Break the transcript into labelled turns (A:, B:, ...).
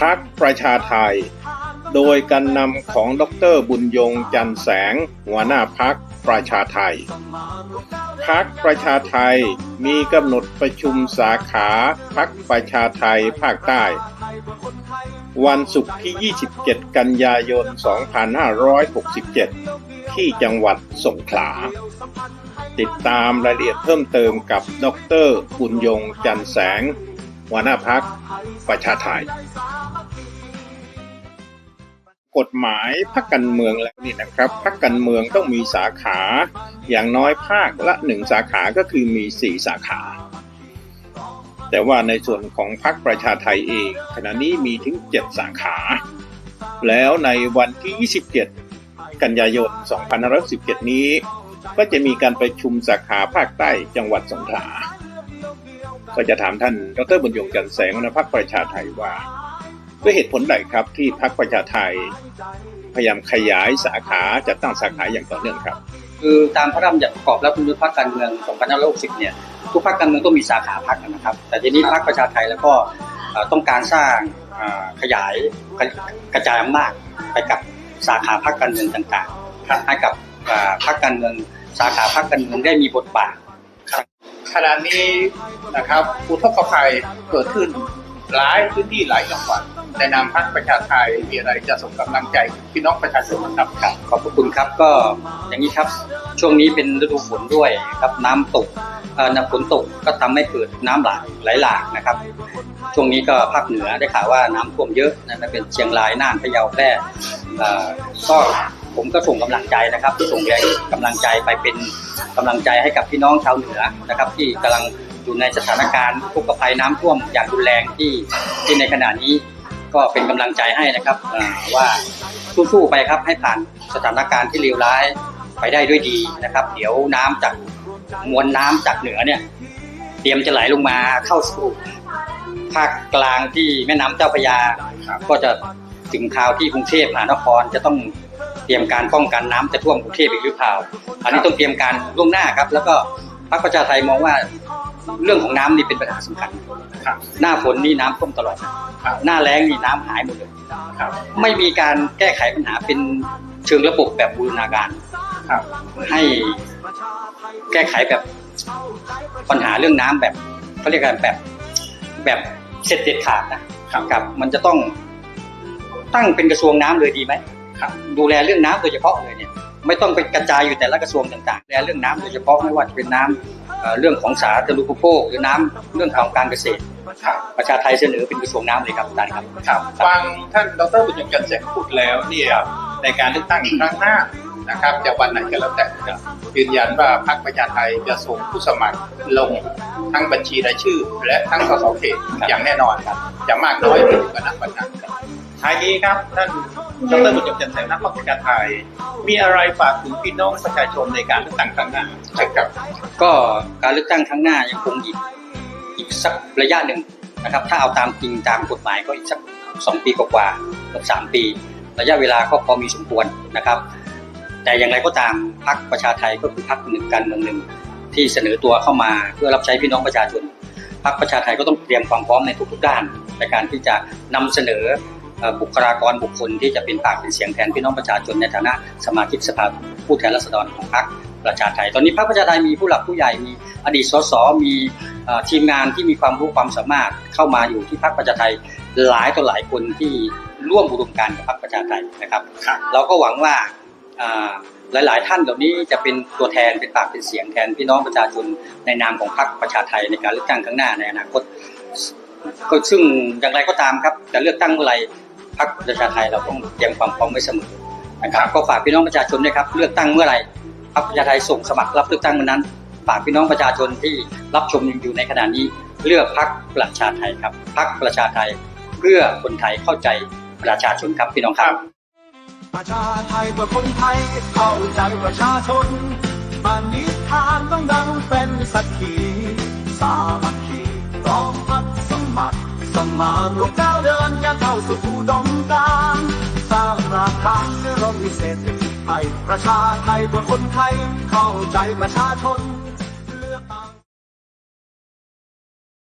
A: พักประชาไทย โดยการนำของดรบุญยงจันแสง หัวหน้าพักประชาไทย พักประชาไทยมีกำหนดประชุมสาขาพักประชาไทยภาคใต้ วันศุกร์ที่ 27 กันยายน 2567 ที่จังหวัดสงขลา ติดตามรายละเอียดเพิ่มเติมกับ ดรบุญยงจันแสงหัวหน้าพักประชาไทยกฎหมายพักการเมืองแล้วนี่นะครับพักการเมืองต้องมีสาขาอย่างน้อยภาคละหนึ่งสาขาก็คือมีสี่สาขา แต่ว่าในส่วนของพรรคประชาไทยเองขณะนี้มีถึงเจ็ดสาขา แล้วในวันที่ 27 กันยายน 2517 นี้ ก็จะมีการประชุมสาขาภาคใต้จังหวัดสงขลา ก็จะถามท่านดรบุญยงจันแสงน้าพรรคประชาไทยว่า ด้วยเหตุผลใดครับที่พรรคประชาไทย พยายามขยายสาขาจัดตั้งสาขาอย่างต่อเนื่องครับ
B: คือตามพระราชบัญญัติประกอบรัฐธรรมนูญพรรคการเมือง2560เนี่ยทุกพรรคการเมืองต้องมีสาขาพรรคนะครับ แต่ทีนี้พรรคประชาไทยแล้วก็ต้องการสร้างขยายกระกระจายอำนาจไปกับสาขาพรรคการเมืองต่างๆให้กับพรรคการเมือง สาขาพรรคการเมืองได้มีบทบาท
C: ขณะนี้นะครับอุทกภัยเกิดขึ้นหลายพื้นที่หลายจังหวัดในนามพรรคประชาไทยมีอะไรจะส่งกำลังใจพี่น้องประชาชนบ้างครับครับ
B: ขอบพระคุณครับก็อย่างนี้ครับช่วงนี้เป็นฤดูฝนด้วยครับน้ำตกเอ่อน้ำฝนตกก็ทำให้เกิดน้ำหลากไหลหลากนะครับ ช่วงนี้ก็ภาคเหนือได้ข่าวว่าน้ำท่วมเยอะนะครับเป็นเชียงรายน่านพะเยาแพร่เอ่อก็ ผมก็ส่งกำลังใจนะครับส่งแรงกำลังใจไปเป็นกำลังใจให้กับพี่น้องชาวเหนือนะครับ ที่กำลังอยู่ในสถานการณ์ทุกภัยน้ำท่วมอย่างรุนแรงที่ที่ในขณะนี้ก็เป็นกำลังใจให้นะครับว่าสู้ๆไปครับให้ผ่านสถานการณ์ที่เลวร้ายไปได้ด้วยดีนะครับ เดี๋ยวน้ำจากมวลน้ำจากเหนือเนี่ย เตรียมจะไหลลงมาเข้าสู่ภาคกลางที่แม่น้ำเจ้าพระยาก็จะถึงคราวที่กรุงเทพมหานครจะต้อง เตรียมการป้องกันน้ำจะท่วมกรุงเทพอีกหรือเปล่า อันนี้ต้องเตรียมการล่วงหน้าครับ แล้วก็พรรคประชาไทยมองว่าเรื่องของน้ำนี่เป็นปัญหาสำคัญ
C: ครับ
B: หน้าฝนนี่น้ำท่วมตลอด
C: ครับ
B: หน้าแล้งนี่น้ำหายหมดเลย
C: ครับ
B: ไม่มีการแก้ไขปัญหาเป็นเชิงระบบแบบบูรณาการ
C: ครับ
B: ให้แก้ไขแบบปัญหาเรื่องน้ำแบบเขาเรียกกันแบบแบบเสร็จเด็ดขาดนะครับครับมันจะต้องตั้งเป็นกระทรวงน้ำเลยดีไหม
C: ครับ
B: ดูแลเรื่องน้ำโดยเฉพาะเลยเนี่ยไม่ต้องไปกระจายอยู่แต่ละกระทรวงต่างๆดูแลเรื่องน้ำโดยเฉพาะไม่ว่าจะเป็นน้ำเอ่อเรื่องของสาธารณูปโภคหรือน้ำเรื่องของการเกษตร
C: ครับ
B: ประชาไทยเสนอเป็นกระทรวงน้ำเลยครับอาจารย์ครับ
C: ครับฟังท่านดรบุญยงจันทร์แสงพูดแล้วเนี่ยในการเลือกตั้งครั้งหน้านะครับจะวันไหนก็แล้วแต่จะยืนยันว่าพรรคประชาไทยจะส่งผู้สมัครลงทั้งบัญชีรายชื่อ และทั้งสสเขตอย่างแน่นอนครับจะมากน้อยไม่ถึงกับนับวันนั้นครับท้ายนี้ครับท่าน ดรบุญยงจันทร์แสงนักพรรคประชาไทย มีอะไรฝากถึงพี่น้องประชาชนในการเลือกตั้งครั้งหน้าใช่ครับ
B: ก็การเลือกตั้งครั้งหน้ายังคงอีกอีกสักระยะหนึ่งนะครับ ถ้าเอาตามจริงตามกฎหมายก็อีกสักสองปีกว่าๆกือบสามปี ระยะเวลาก็พอมีสมควรนะครับ แต่อย่างไรก็ตามพรรคประชาไทยก็คือพรรคหนึ่งการเมืองหนึ่งที่เสนอตัวเข้ามาเพื่อรับใช้พี่น้องประชาชนพรรคประชาไทยก็ต้องเตรียมความพร้อมในทุกๆด้านในการที่จะนำเสนอ บุคลากรบุคคลที่จะเป็นปากเป็นเสียงแทนพี่น้องประชาชนในฐานะสมาชิกสภาผู้แทนราษฎรของพรรคประชาไทย ตอนนี้พรรคประชาไทยมีผู้หลักผู้ใหญ่มีอดีตสสมีเอ่อทีมงานที่มีความรู้ความสามารถเข้ามาอยู่ที่พรรคประชาไทยหลายต่อหลายคนที่ร่วมอุดมการณ์กับพรรคประชาไทยนะครับ
C: ครับ
B: เราก็หวังว่าอ่าหลาย ๆ ท่านเหล่านี้จะเป็นตัวแทนเป็นปากเป็นเสียงแทนพี่น้องประชาชนในนามของพรรคประชาไทยในการเลือกตั้งครั้งหน้าในอนาคตก็ซึ่งอย่างไรก็ตามครับจะเลือกตั้งเมื่อไหร พรรคประชาไทยเราต้องเตรียมความพร้อมไว้เสมอนะครับก็ฝากพี่น้องประชาชนด้วยครับเลือกตั้งเมื่อไหร่พรรคประชาไทยส่งสมัครรับเลือกตั้งวันนั้นฝากพี่น้องประชาชนที่รับชมอยู่ในขณะนี้ เลือกพรรคประชาไทยครับพรรคประชาไทย เพื่อคนไทยเข้าใจประชาชนครับพี่น้องครับ
D: ประชาไทยเพื่อคนไทยเข้าใจประชาชนปณิธานต้องดังเป็นสักขี สร้ารเรื่อเรามีเศษฐกิจไทยประชาไทยเพื่อคนไทยเข้าใจประชาชน